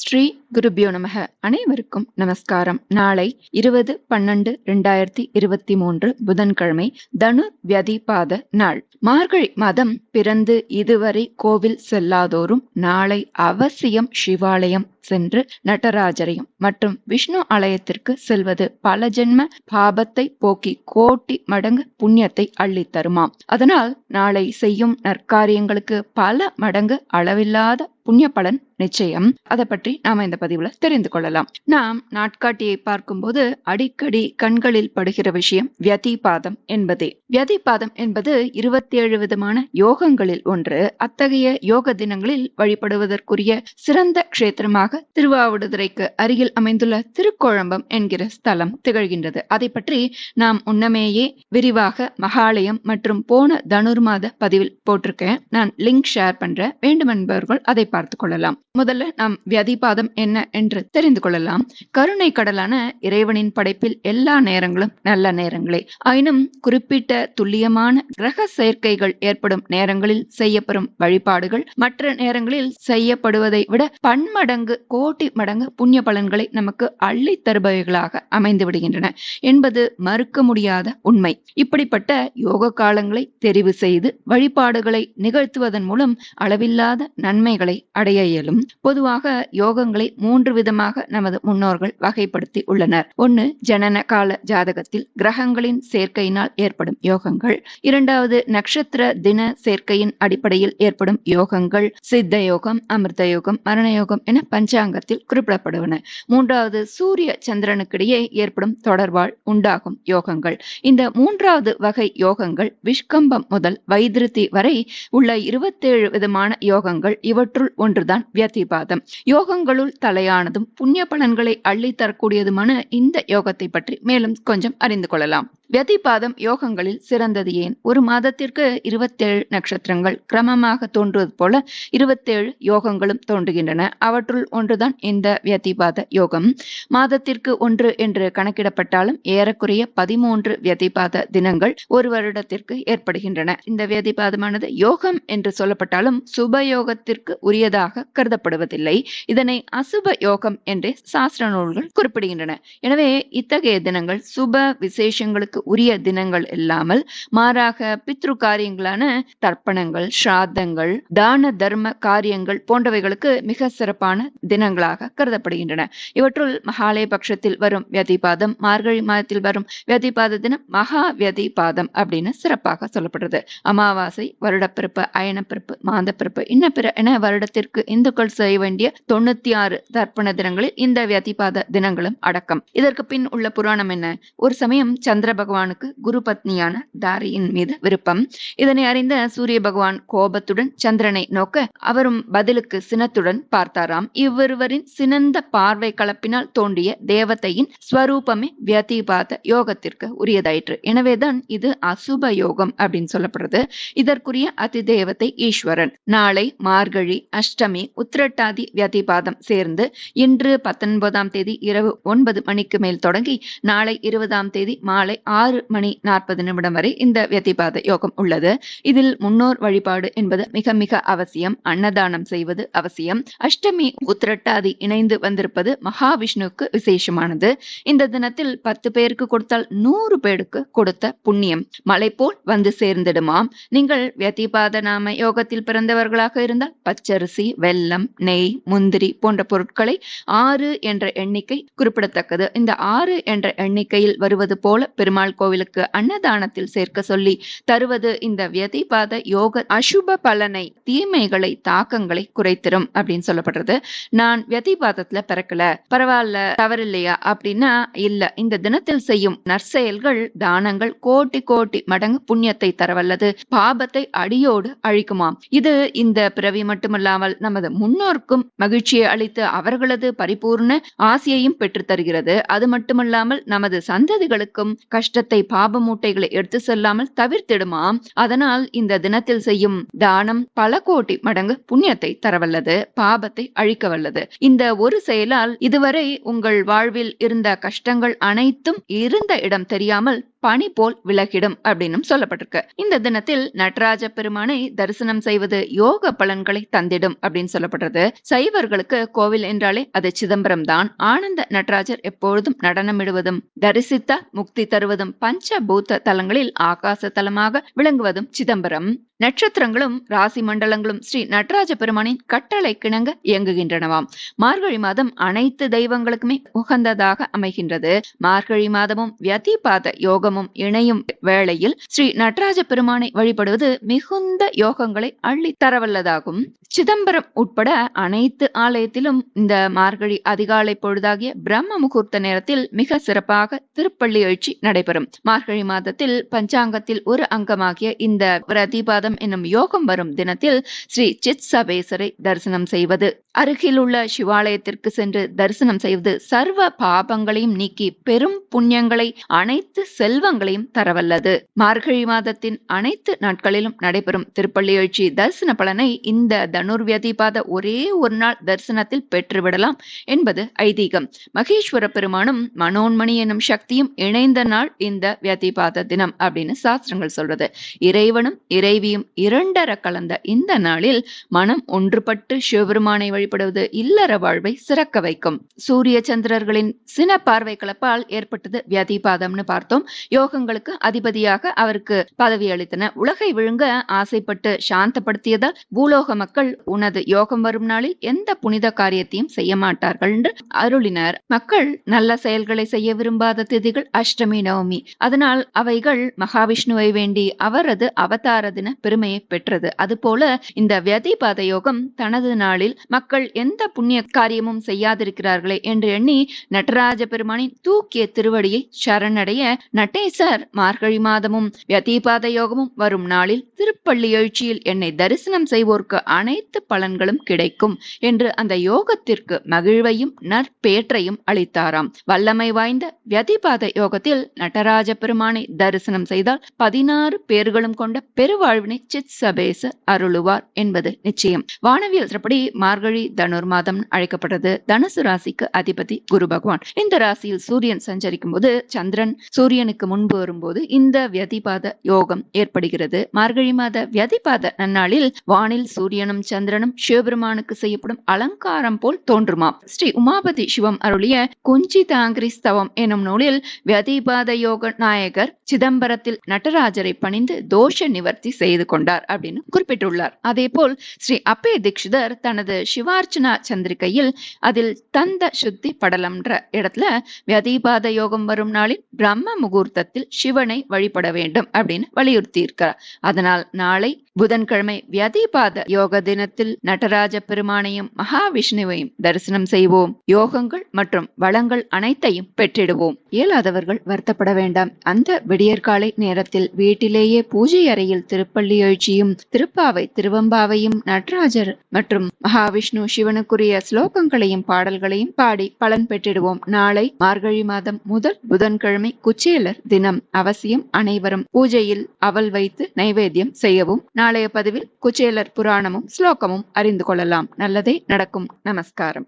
ஸ்ரீ குருபியோ நமக. அனைவருக்கும் நமஸ்காரம். நாளை இருபது பன்னெண்டு இரண்டாயிரத்தி இருபத்தி மூன்று புதன்கிழமை தனு வியதிபாத நாள். மார்கழி மாதம் பிறந்து இதுவரை கோவில் செல்லாதோரும் நாளை அவசியம் சிவாலயம் சென்று நடராஜரையும் மற்றும் விஷ்ணு ஆலயத்திற்கு செல்வது பல ஜென்ம பாபத்தை போக்கி கோட்டி மடங்கு புண்ணியத்தை அள்ளி தருமாம். அதனால் நாளை செய்யும் நற்காரியங்களுக்கு பல மடங்கு அளவில்லாத புண்ணிய பலன் நிச்சயம். அதை பற்றி நாம இந்த பதிவுல தெரிந்து கொள்ளலாம். நாம் நாட்காட்டியை பார்க்கும்போது அடிக்கடி கண்களில் படுகிற விஷயம் வியதிபாதம் என்பதே. வியதிபாதம் என்பது இருபத்தி ஏழு விதமான யோகங்களில் ஒன்று. அத்தகைய யோக தினங்களில் வழிபடுவதற்குரிய சிறந்த க்ஷேத்திரமாக திருவாவடுதுறைக்கு அருகில் அமைந்துள்ள திருக்கோழம்பம் என்கிற ஸ்தலம் திகழ்கின்றது. அதை பற்றி நாம் உன்னமேயே விரிவாக மகாலயம் மற்றும் போன தனுர்மாத பதிவில் போட்டிருக்கேன். நான் லிங்க் ஷேர் பண்ற வேண்டுமென்பவர்கள் அதை பார்த்து கொள்ளலாம். முதல்ல நாம் வியதிபாதம் என்ன என்று தெரிந்து கொள்ளலாம். கருணை கடலான இறைவனின் படைப்பில் எல்லா நேரங்களும் நல்ல நேரங்களே. ஆயினும் குறிப்பிட்ட துல்லியமான கிரக சேர்க்கைகள் ஏற்படும் நேரங்களில் செய்யப்படும் வழிபாடுகள் மற்ற நேரங்களில் செய்யப்படுவதை விட பன்மடங்கு கோடி மடங்கு புண்ணிய பலன்களை நமக்கு அள்ளி தருபவைகளாக அமைந்து விடுகின்றன என்பது மறுக்க முடியாத உண்மை. இப்படிப்பட்ட யோக காலங்களை தெரிவு செய்து வழிபாடுகளை நிகழ்த்துவதன் மூலம் அளவில்லாத நன்மைகளை அடைய இயலும். பொதுவாக யோகங்களை மூன்று விதமாக நமது முன்னோர்கள் வகைப்படுத்தி உள்ளனர். ஒன்று ஜனன கால ஜாதகத்தில் கிரகங்களின் சேர்க்கையினால் ஏற்படும் யோகங்கள். இரண்டாவது நட்சத்திர தின சேர்க்கையின் அடிப்படையில் ஏற்படும் யோகங்கள். சித்த யோகம் அமிர்த யோகம் மரண யோகம் என பஞ்ச பஞ்சாங்கத்தில் குறிப்பிடப்படுவன. மூன்றாவது சூரிய சந்திரனுக்கிடையே ஏற்படும் தொடர்பால் உண்டாகும் யோகங்கள். இந்த மூன்றாவது வகை யோகங்கள் விஷ்கம்பம் முதல் வைத்திருத்தி வரை உள்ள இருபத்தேழு விதமான யோகங்கள். இவற்றுள் ஒன்றுதான் வியதிபாதம் யோகங்களுள் தலையானதும் புண்ணிய பலன்களை அள்ளி தரக்கூடியதுமான இந்த யோகத்தை பற்றி மேலும் கொஞ்சம் அறிந்து கொள்ளலாம். வியதிபாதம் யோகங்களில் சிறந்தது ஏன்? ஒரு மாதத்திற்கு இருபத்தேழு நட்சத்திரங்கள் கிரமமாக தோன்றுவது போல இருபத்தேழு யோகங்களும் தோன்றுகின்றன. அவற்றுள் ஒன்றுதான் இந்த வியதிபாத யோகம். மாதத்திற்கு ஒன்று என்று கணக்கிடப்பட்டாலும் ஏறக்குறைய பதிமூன்று வியதிபாத தினங்கள் ஒரு வருடத்திற்கு ஏற்படுகின்றன. இந்த வியதிபாதமானது யோகம் என்று சொல்லப்பட்டாலும் சுப யோகத்திற்கு உரியதாக கருதப்படுவதில்லை. இதனை அசுப யோகம் என்றே சாஸ்திர நூல்கள் குறிப்பிடுகின்றன. எனவே இத்தகைய தினங்கள் சுப விசேஷங்களுக்கு உரிய தினங்கள் இல்லாமல் மாறாக பித்ரு காரியங்களான தர்ப்பணங்கள் ஸ்ராத்தங்கள் தான தர்ம காரியங்கள் போன்றவைகளுக்கு மிக சிறப்பான தினங்களாக கருதப்படுகின்றன. இவற்றுள் மகாலய பட்சத்தில் வரும் வியதிபாதம் மார்கழி மாதத்தில் வரும் வியதிபாத தினம் மகா வியதிபாதம் அப்படின்னு சிறப்பாக சொல்லப்படுறது. அமாவாசை வருடப்பிறப்பு அயனப்பிறப்பு மாதப்பிறப்பு இன்ன பிற என வருடத்திற்கு இந்துக்கள் செய்ய வேண்டிய தொண்ணூத்தி ஆறு தர்ப்பண தினங்களில் இந்த வியதிபாத தினங்களும் அடக்கம். இதற்கு பின் உள்ள புராணம் என்ன? ஒரு சமயம் சந்திர பகவானுக்கு குரு பத்னியான தாரியின் மீது விருப்பம். இதனை அறிந்த சூரிய பகவான் கோபத்துடன் சந்திரனை நோக்க அவரும் பதிலுக்கு சினத்துடன் பார்த்தாராம். இவ்விருவரின் சினந்த பார்வை கலப்பினால் தோன்றிய தேவதையின் ஸ்வரூபமே வியதிபாத யோகத்திற்கு உரியதாயிற்று. எனவேதான் இது அசுப யோகம் அப்படின்னு சொல்லப்படுறது. இதற்குரிய அதிதேவதை ஈஸ்வரன். நாளை மார்கழி அஷ்டமி உத்திரட்டாதி வியதிபாதம் சேர்ந்து இன்று பத்தொன்பதாம் தேதி இரவு ஒன்பது மணிக்கு மேல் தொடங்கி நாளை இருபதாம் தேதி மாலை ஆறு மணி நாற்பது நிமிடம் வரை இந்த வியதிபாத யோகம் உள்ளது. இதில் முன்னோர் வழிபாடு என்பது மிக மிக அவசியம். அன்னதானம் செய்வது அவசியம். அஷ்டமி உத்திர திரட்டாதி இணைந்து வந்திருப்பது மகாவிஷ்ணுவுக்கு விசேஷமானது. இந்த தினத்தில் பத்து பேருக்கு கொடுத்தால் நூறு பேருக்கு கொடுத்த புண்ணியம். மலை போல் வந்து சேர்ந்திடுமாம். நீங்கள் வியதிபாத நாம யோகத்தில் பிறந்தவர்களாக இருந்தால் பச்சரிசி வெல்லம் நெய் முந்திரி போன்ற பொருட்களை ஆறு என்ற எண்ணிக்கை குறிப்பிடத்தக்கது. இந்த ஆறு என்ற எண்ணிக்கையில் வருவது போல பெருமாள் கோவிலுக்கு அன்னதானத்தில் சேர்க்க சொல்லி தருவது இந்த வியதிபாத யோக அசுப பலனை தீமைகளை தாக்கங்களை குறைத்திரும் அப்படின்னு சொல்லப்படுறது. நான் வியதிபாதத்துல பிறக்கல. பரவாயில்ல தவறில்லையா? அப்படின்னா இல்ல இந்த தினத்தில் செய்யும் நற்செயல்கள் தானங்கள் கோட்டி கோட்டி மடங்கு புண்ணியத்தை தரவல்லது. பாபத்தை அடியோடு அழிக்குமாம். இது இந்த பிறவி மட்டுமல்லாமல் நமது முன்னோர்க்கும் மகிழ்ச்சியை அளித்து அவர்களது பரிபூர்ண ஆசையையும் பெற்று தருகிறது. அது மட்டுமல்லாமல் நமது சந்ததிகளுக்கும் கஷ்டத்தை பாப மூட்டைகளை எடுத்து செல்லாமல் தவிர்த்திடுமாம். அதனால் இந்த தினத்தில் செய்யும் தானம் பல கோடி மடங்கு புண்ணியத்தை தரவல்லது. பாபத்தை அழிக்க வல்லது இந்த ஒரு செயலால் இதுவரை உங்கள் வாழ்வில் இருந்த கஷ்டங்கள் அனைத்தும் இருந்த இடம் தெரியாமல் பனி போல் விலகிடும் அப்படின்னு சொல்லப்பட்டிருக்கு. இந்த தினத்தில் நடராஜ பெருமானை தரிசனம் செய்வது யோக பலன்களை தந்திடும் அப்படின்னு சொல்லப்படுறது. சைவர்களுக்கு கோவில் என்றாலே அது சிதம்பரம் தான். ஆனந்த நடராஜர் எப்பொழுதும் நடனமிடுவதும் தரிசித்த முக்தி தருவதும் பஞ்சபூத தலங்களில் ஆகாச தலமாக விளங்குவதும் சிதம்பரம். நட்சத்திரங்களும் ராசி மண்டலங்களும் ஸ்ரீ நடராஜ பெருமானின் கட்டளை கிணங்க இயங்குகின்றனவாம். மார்கழி மாதம் அனைத்து தெய்வங்களுக்குமே உகந்ததாக அமைகின்றது. மார்கழி மாதமும் வியதிபாத யோகமும் இணையும் வேளையில் ஸ்ரீ நடராஜ பெருமானை வழிபடுவது மிகுந்த யோகங்களை அள்ளி தரவல்லதாகும். சிதம்பரம் உட்பட அனைத்து ஆலயத்திலும் இந்த மார்கழி அதிகாலை பொழுதாகிய பிரம்ம முகூர்த்த நேரத்தில் மிக சிறப்பாக திருப்பள்ளி எழுச்சி நடைபெறும். மார்கழி மாதத்தில் பஞ்சாங்கத்தில் ஒரு அங்கமாகிய இந்த மாதம் என்னும் யோகம் வரும் தினத்தில் ஸ்ரீ சித் சபேசரை தரிசனம் செய்வது. அருகிலுள்ள சிவாலயத்திற்கு சென்று தரிசனம் செய்வது சர்வ பாபங்களையும் நீக்கி பெரும் புண்ணியங்களை அனைத்து செல்வங்களையும் தரவல்லது. மார்கழி மாதத்தின் அனைத்து நாட்களிலும் நடைபெறும் திருப்பள்ளி எழுச்சி தரிசன பலனை இந்த தனுர்வியதிபாத ஒரே ஒரு நாள் தரிசனத்தில் பெற்றுவிடலாம் என்பது ஐதீகம். மகேஸ்வர பெருமானும் மனோன்மணி எனும் சக்தியும் இணைந்த நாள் இந்த வியதிபாத தினம் அப்படின்னு சாஸ்திரங்கள் சொல்றது. இறைவனும் இறைவியும் இரண்டர கலந்த இந்த நாளில் மனம் ஒன்றுபட்டு சிவபெருமானை வழிபடுவது இல்லற வாழ்வை சிறக்க வைக்கும். சூரிய சந்திரர்களின் சின பார்வை கலப்பால் ஏற்பட்டது வியதிபாதம்னு பார்த்தோம். யோகங்களுக்கு அதிபதியாக அவருக்கு பதவி அளித்தன. உலகை விழுங்க ஆசைப்பட்டு சாந்தப்படுத்தியதால் பூலோக மக்கள் உனது யோகம் வரும் நாளில் எந்த புனித காரியத்தையும் செய்ய மாட்டார்கள் என்று அருளினார். மக்கள் நல்ல செயல்களை செய்ய விரும்பாத திதிகள் அஷ்டமி நவமி. அதனால் அவைகள் மகாவிஷ்ணுவை வேண்டி அவரது அவதார தின பெருமையை பெற்றது. அதுபோல இந்த வியதிபாத யோகம் தனது நாளில் மக்கள் எந்த புண்ணிய காரியமும் செய்யாதிருக்கிறார்களே என்று எண்ணி நடராஜ பெருமானின் தூக்கிய திருவடியை சரணடைய நடேசர் மார்கழி மாதமும் வியதிபாத யோகமும் வரும் நாளில் திருப்பள்ளி எழுச்சியில் என்னை தரிசனம் செய்வோர்க்கு அனைத்து பலன்களும் கிடைக்கும் என்று அந்த யோகத்திற்கு மகிழ்வையும் நற்பேற்றையும் அளித்தாராம். வல்லமை வாய்ந்த வியதிபாத யோகத்தில் நடராஜ பெருமானை தரிசனம் செய்தால் பதினாறு பேர்களும் கொண்ட பெருவாழ்வினை அனிச்சித் சபேச அருளுவார் என்பது நிச்சயம். வானவியல் படி மார்கழி தனுர் மாதம் அழைக்கப்பட்டது தனுசு ராசிக்கு அதிபதி குரு பகவான். இந்த ராசியில் சூரியன் சஞ்சரிக்கும் போது சந்திரன் சூரியனுக்கு முன்பு வரும்போது இந்த வியதிபாத யோகம் ஏற்படுகிறது. மார்கழி மாத வியதிபாத நன்னாளில் வானில் சூரியனும் சந்திரனும் சிவபெருமானுக்கு செய்யப்படும் அலங்காரம் போல் தோன்றுமாம். ஸ்ரீ உமாபதி சிவம் அருளிய குஞ்சி தாங்கிரி ஸ்தவம் எனும் நூலில் வியதிபாத யோக நாயகர் சிதம்பரத்தில் நடராஜரை பணிந்து தோஷ நிவர்த்தி செய்து கொண்டார் அப்படின்னு குறிப்பிட்டுள்ளார். அதே போல் ஸ்ரீ அப்பே தீட்சிதர் தனது சிவார்ச்சனா சந்திரிகையில் அதில் தந்த சுத்தி படலம்ன்ற இடத்துல வியதிபாத யோகம் வரும் நாளில் பிரம்ம முகூர்த்தத்தில் சிவனை வழிபட வேண்டும் அப்படின்னு வலியுறுத்தி இருக்கிறார் அதனால் நாளை புதன்கிழமை வியதிபாத யோக தினத்தில் நடராஜ பெருமானையும் மகாவிஷ்ணுவையும் தரிசனம் செய்வோம். யோகங்கள் மற்றும் வளங்கள் அனைத்தையும் பெற்றிடுவோம். இயலாதவர்கள் வருத்தப்பட வேண்டாம். அந்த விடியற்காலை நேரத்தில் வீட்டிலேயே பூஜை அறையில் திருப்பள்ளி எழுச்சியும் திருப்பாவை திருவம்பாவையும் நடராஜர் மற்றும் மகாவிஷ்ணு சிவனுக்குரிய ஸ்லோகங்களையும் பாடல்களையும் பாடி பலன் பெற்றிடுவோம். நாளை மார்கழி மாதம் முதல் புதன்கிழமை குச்சேலர் தினம். அவசியம் அனைவரும் பூஜையில் அவல் வைத்து நைவேத்தியம் செய்யவும் நாளைய பதிவில் குச்சேலர் புராணமும் ஸ்லோகமும் அறிந்து கொள்ளலாம். நல்லதே நடக்கும். நமஸ்காரம்.